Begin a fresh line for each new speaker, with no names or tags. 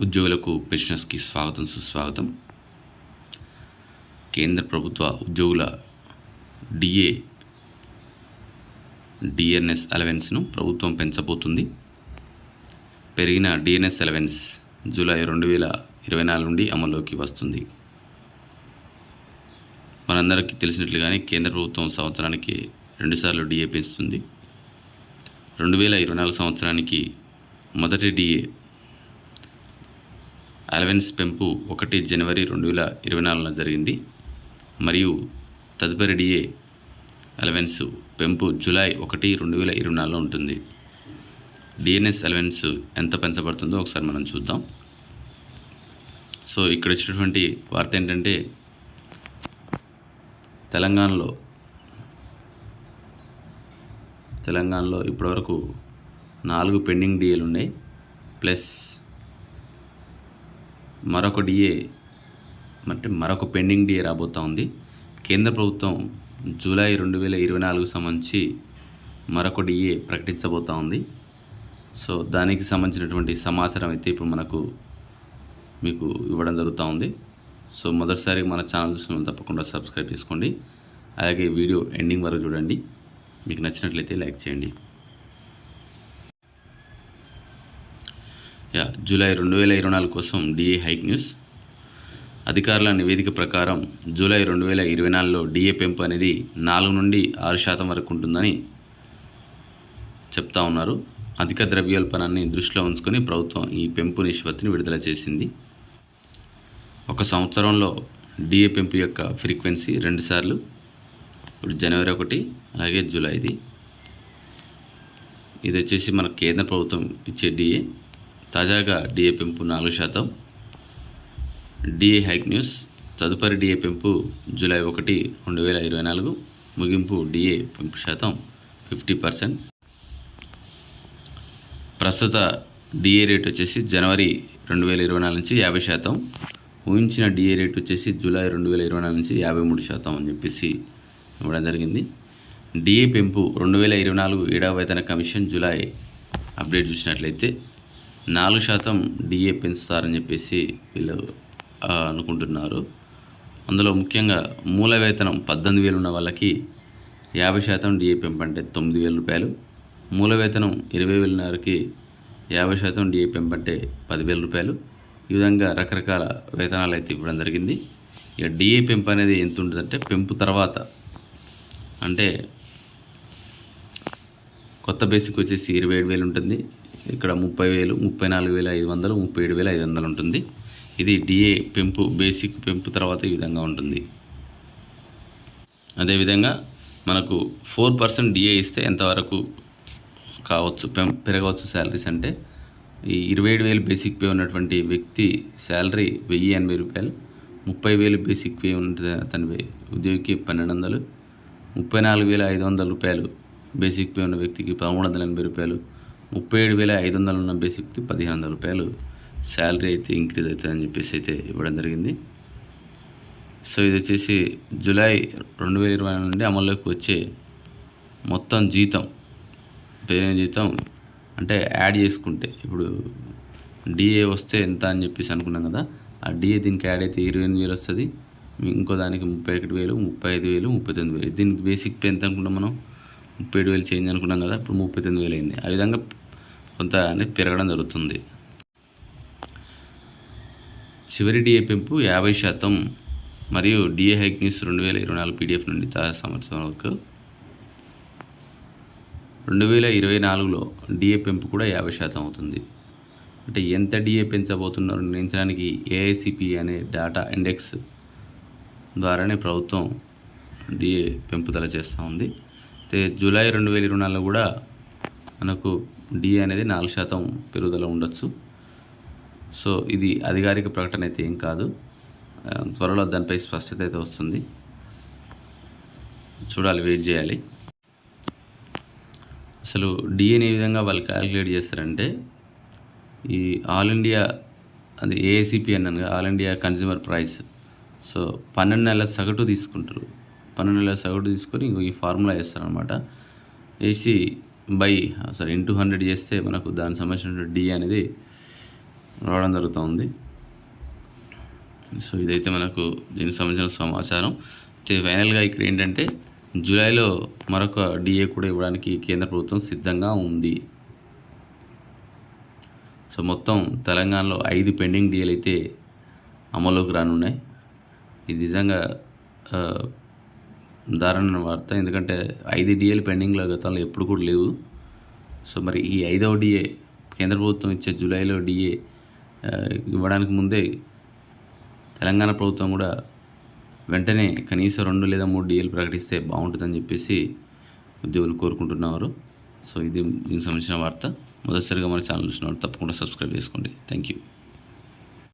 ఉద్యోగులకు పెన్షనర్స్కి స్వాగతం సుస్వాగతం. కేంద్ర ప్రభుత్వ ఉద్యోగుల డిఏ డిఎన్ఎస్ అలవెన్స్ను ప్రభుత్వం పెంచబోతుంది. పెరిగిన డిఎన్ఎస్ అలవెన్స్ జూలై రెండు వేల ఇరవై నాలుగు నుండి అమల్లోకి వస్తుంది. మనందరికీ తెలిసినట్లుగానే కేంద్ర ప్రభుత్వం సంవత్సరానికి రెండుసార్లు డిఏ పెంచుతుంది. రెండు వేల ఇరవై నాలుగు సంవత్సరానికి మొదటి డిఏ అలవెన్స్ పెంపు ఒకటి జనవరి రెండు వేల ఇరవై నాలుగున జరిగింది. మరియు తదుపరి డిఏ అలవెన్స్ పెంపు జూలై ఒకటి రెండు వేల ఇరవై నాలుగులో ఉంటుంది. డిఎన్ఎస్ అలవెన్స్ ఎంత పెంచబడుతుందో ఒకసారి మనం చూద్దాం. సో ఇక్కడ వచ్చినటువంటి వార్త ఏంటంటే తెలంగాణలో తెలంగాణలో ఇప్పటివరకు నాలుగు పెండింగ్ డిఏలు ఉన్నాయి. ప్లస్ మరొక డిఏ అంటే మరొక పెండింగ్ డిఏ రాబోతూ ఉంది. కేంద్ర ప్రభుత్వం జూలై రెండు వేల ఇరవై నాలుగు సంబంధించి మరొక డిఏ ప్రకటించబోతూ ఉంది. సో దానికి సంబంధించినటువంటి సమాచారం అయితే ఇప్పుడు మనకు మీకు ఇవ్వడం జరుగుతూ ఉంది. సో మొదటిసారి మన ఛానల్ చూసిన తప్పకుండా సబ్స్క్రైబ్ చేసుకోండి. అలాగే వీడియో ఎండింగ్ వరకు చూడండి. మీకు నచ్చినట్లయితే లైక్ చేయండి యా జూలై రెండు వేల ఇరవై నాలుగు కోసం డిఏ హైక్ న్యూస్. అధికారుల నివేదిక ప్రకారం జూలై రెండు వేల ఇరవై నాలుగులో డిఏ పెంపు అనేది నాలుగు నుండి ఆరు శాతం వరకు ఉంటుందని చెప్తా ఉన్నారు. అధిక ద్రవ్యోల్పణాన్ని దృష్టిలో ఉంచుకొని ప్రభుత్వం ఈ పెంపు నిష్పత్తిని విడుదల చేసింది. ఒక సంవత్సరంలో డిఏ పెంపు యొక్క ఫ్రీక్వెన్సీ రెండుసార్లు ఇప్పుడు జనవరి ఒకటి అలాగే జూలైది. ఇది వచ్చేసి మన కేంద్ర ప్రభుత్వం ఇచ్చే డిఏ. తాజాగా డిఏ పెంపు నాలుగు శాతం. డిఏ హైక్ న్యూస్ తదుపరి డిఏ పెంపు జూలై ఒకటి రెండు వేల ఇరవై నాలుగు ముగింపు డిఏ పెంపు శాతం ఫిఫ్టీ పర్సెంట్. ప్రస్తుత డిఏ రేట్ వచ్చేసి జనవరి రెండు వేల ఇరవై నాలుగు నుంచి యాభై శాతం. ఊహించిన డిఏ రేట్ వచ్చేసి జూలై రెండు వేల ఇరవై నాలుగు నుంచి యాభై మూడు శాతం అని చెప్పేసి ఇవ్వడం జరిగింది. డిఏ పెంపు రెండు వేల ఇరవై నాలుగు ఏడవ వేతన కమిషన్ జూలై అప్డేట్ చూసినట్లయితే నాలుగు శాతం డిఏ పెంచుతారని చెప్పేసి వీళ్ళు అనుకుంటున్నారు. అందులో ముఖ్యంగా మూల వేతనం పద్దెనిమిది వేలు ఉన్న వాళ్ళకి యాభై శాతం డిఏ పెంపు అంటే తొమ్మిది వేల రూపాయలు. మూల వేతనం ఇరవై వేలు వారికి యాభై శాతం డిఏ పెంపు అంటే పదివేల రూపాయలు. ఈ విధంగా రకరకాల వేతనాలు అయితే ఇవ్వడం జరిగింది. ఇక డిఏ పెంపు అనేది ఎంత ఉంటుందంటే పెంపు తర్వాత. అంటే కొత్త బేసిక్ వచ్చేసి ఇరవై ఏడు వేలు ఉంటుంది. ఇక్కడ ముప్పై వేలు ముప్పై నాలుగు వేల ఐదు వందలు ముప్పై ఏడు వేల ఐదు వందలు ఉంటుంది. ఇది డిఏ పెంపు బేసిక్ పెంపు తర్వాత ఈ విధంగా ఉంటుంది. అదేవిధంగా మనకు ఫోర్ పర్సెంట్ డిఏ ఇస్తే ఎంతవరకు కావచ్చు పెం పెరగవచ్చు శాలరీస్ అంటే ఈ ఇరవై ఏడు వేలు బేసిక్ పే ఉన్నటువంటి వ్యక్తి శాలరీ వెయ్యి ఎనభై రూపాయలు ముప్పై వేలు బేసిక్ పే ఉన్న తన వే- ఉద్యోగికి పన్నెండు వందలు ముప్పై నాలుగు వేల ఐదు వందల రూపాయలు బేసిక్ పే ఉన్న వ్యక్తికి పదమూడు వందల ఎనభై రూపాయలు ముప్పై ఏడు వేల ఐదు వందలు ఉన్న బేసిక్కి పదిహేను వందల రూపాయలు శాలరీ అయితే ఇంక్రీజ్ అవుతుందని చెప్పేసి అయితే ఇవ్వడం జరిగింది. సో ఇది వచ్చేసి జూలై రెండు వేల ఇరవై నుండి అమల్లోకి వచ్చే మొత్తం జీతం పేరు జీతం అంటే యాడ్ చేసుకుంటే ఇప్పుడు డిఏ వస్తే ఎంత అని చెప్పేసి అనుకున్నాం కదా ఆ డిఏ దీనికి యాడ్ అయితే ఇరవై ఎనిమిది వేలు వస్తుంది. ఇంకో దానికి ముప్పై ఒకటి వేలు ముప్పై ఐదు వేలు ముప్పై తొమ్మిది వేలు. దీనికి బేసిక్ పే ఎంత అనుకున్నాం మనం? ముప్పై ఏడు వేలు చేంజ్ అనుకున్నాం కదా ఇప్పుడు ముప్పై తొమ్మిది వేలు అయింది. ఆ విధంగా కొంత పెరగడం జరుగుతుంది. చివరి డిఏ పెంపు యాభై శాతం మరియు డిఏ హైక్ న్యూస్ రెండు వేల ఇరవై నాలుగు పీడిఎఫ్ నుండి తాజా సంవత్సరం వరకు రెండు వేల ఇరవై నాలుగులో డిఏ పెంపు కూడా యాభై శాతం అవుతుంది. అంటే ఎంత డిఏ పెంచబోతున్నారో నిర్ణయించడానికి ఏఐసిపి అనే డేటా ఇండెక్స్ ద్వారానే ప్రభుత్వం డిఏ పెంపుదల చేస్తూ ఉంది. అయితే జూలై రెండు వేల ఇరవై నాలుగులో కూడా మనకు డిఏ అనేది నాలుగు శాతం పెరుగుదల ఉండొచ్చు. సో ఇది అధికారిక ప్రకటన అయితే ఏం కాదు. త్వరలో దానిపై స్పష్టత అయితే వస్తుంది. చూడాలి వెయిట్ చేయాలి. అసలు డిఏని ఏ విధంగా వాళ్ళు క్యాలిక్యులేట్ చేస్తారంటే ఈ ఆల్ ఇండియా అది ఏఐసిపి అన్నాను all India consumer price so పన్నెండు నెలల సగటు తీసుకుంటారు. పన్నెండు నెలల సగటు తీసుకొని ఇంకో ఈ ఫార్ములా వేస్తారనమాట వేసి బై సారీ ఇంటూ హండ్రెడ్ చేస్తే మనకు దానికి సంబంధించిన డి అనేది రావడం జరుగుతుంది. సో ఇదైతే మనకు దీనికి సంబంధించిన సమాచారం. అయితే ఫైనల్గా ఇక్కడ ఏంటంటే జూలైలో మరొక డిఏ కూడా ఇవ్వడానికి కేంద్ర ప్రభుత్వం సిద్ధంగా ఉంది. సో మొత్తం తెలంగాణలో ఐదు పెండింగ్ డిఏలు అయితే అమల్లోకి రానున్నాయి. ఇది నిజంగా దారుణ వార్త. ఎందుకంటే ఐదు డిఏలు పెండింగ్లో గతంలో ఎప్పుడు కూడా లేవు. సో మరి ఈ ఐదవ డిఏ కేంద్ర ప్రభుత్వం ఇచ్చే జూలైలో డిఏ ఇవ్వడానికి ముందే తెలంగాణ ప్రభుత్వం కూడా వెంటనే కనీసం రెండు లేదా మూడు డిఏలు ప్రకటిస్తే బాగుంటుందని చెప్పేసి ఉద్యోగులు కోరుకుంటున్నారు సో ఇది దీనికి సంబంధించిన వార్త. మొదటిసారిగా మన ఛానల్ చూసిన వాళ్ళు తప్పకుండా సబ్స్క్రైబ్ చేసుకోండి. Thank you